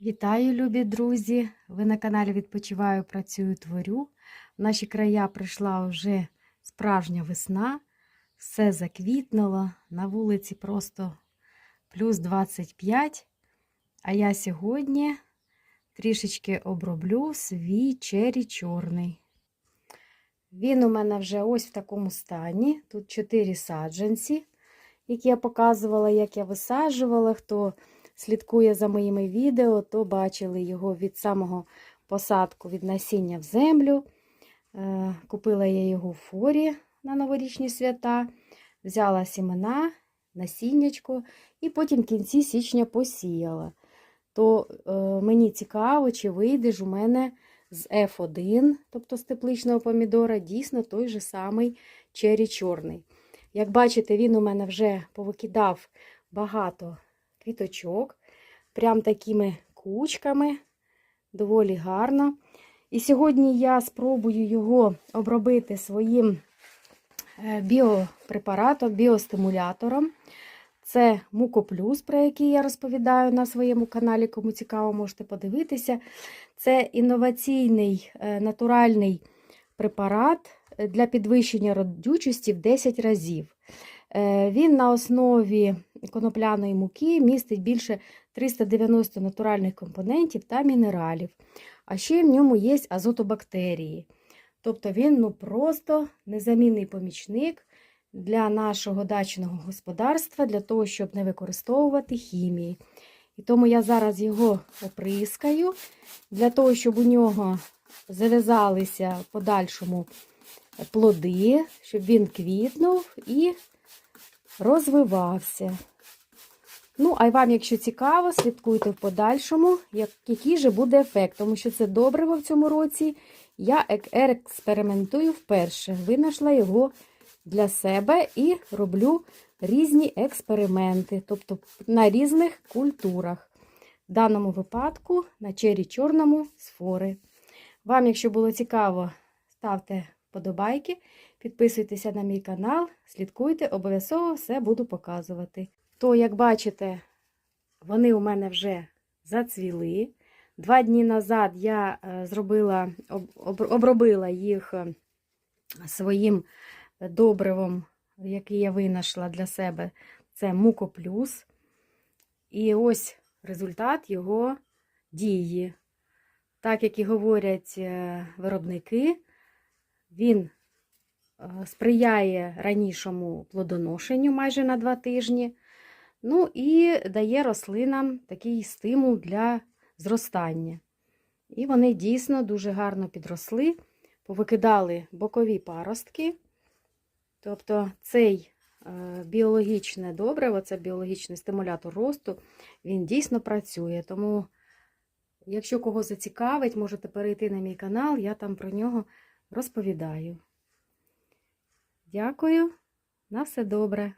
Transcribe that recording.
Вітаю, любі друзі! Ви на каналі Відпочиваю, працюю, творю. В наші края прийшла вже справжня весна, все заквітнуло, на вулиці просто плюс 25. А я сьогодні трішечки оброблю свій чері чорний. Він у мене вже ось в такому стані. Тут 4 саджанці, які я показувала, як я висаджувала. Хто слідкує за моїми відео, то бачили його від самого посадку від насіння в землю. Е, Купила я його в форі на новорічні свята, взяла сімена, насіннячко і потім в кінці січня посіяла. То е, мені цікаво, чи вийде ж у мене з F1, тобто з тепличного помідора, дійсно той же самий чері чорний. Як бачите, він у мене вже повикидав багато квіточок, прям такими кучками, доволі гарно. І сьогодні я спробую його обробити своїм е, біопрепаратом, біостимулятором. Це Мукоплюс, про який я розповідаю на своєму каналі. Кому цікаво, можете подивитися. Це інноваційний е, натуральний препарат для підвищення родючості в 10 разів. Е, Він на основі конопляної муки містить більше 390 натуральних компонентів та мінералів. А ще в ньому є азотобактерії. Тобто він ну, просто незамінний помічник для нашого дачного господарства, для того, щоб не використовувати хімії. І тому я зараз його оприскаю, для того, щоб у нього зав'язалися в подальшому плоди, щоб він квітнув і розвивався. Ну, а вам, якщо цікаво, слідкуйте в подальшому, як, який же буде ефект, тому що це добриво в цьому році. Я експериментую вперше. Винайшла його для себе і роблю різні експерименти, тобто на різних культурах. В даному випадку на чері чорному сфори. Вам, якщо було цікаво, ставте вподобайки, підписуйтеся на мій канал, слідкуйте, обов'язково все буду показувати. То, як бачите, вони у мене вже зацвіли. Два дні назад я е, зробила, обробила їх е, своїм добривом, який я винайшла для себе, це Мукоплюс. І ось результат його дії. Так як і говорять е, виробники, він сприяє ранішому плодоношенню майже на два тижні. Ну і дає рослинам такий стимул для зростання. І вони дійсно дуже гарно підросли, повикидали бокові паростки. Тобто цей е, біологічне добриво, це біологічний стимулятор росту, він дійсно працює. Тому, якщо кого зацікавить, можете перейти на мій канал, я там про нього розповідаю. Дякую, на все добре!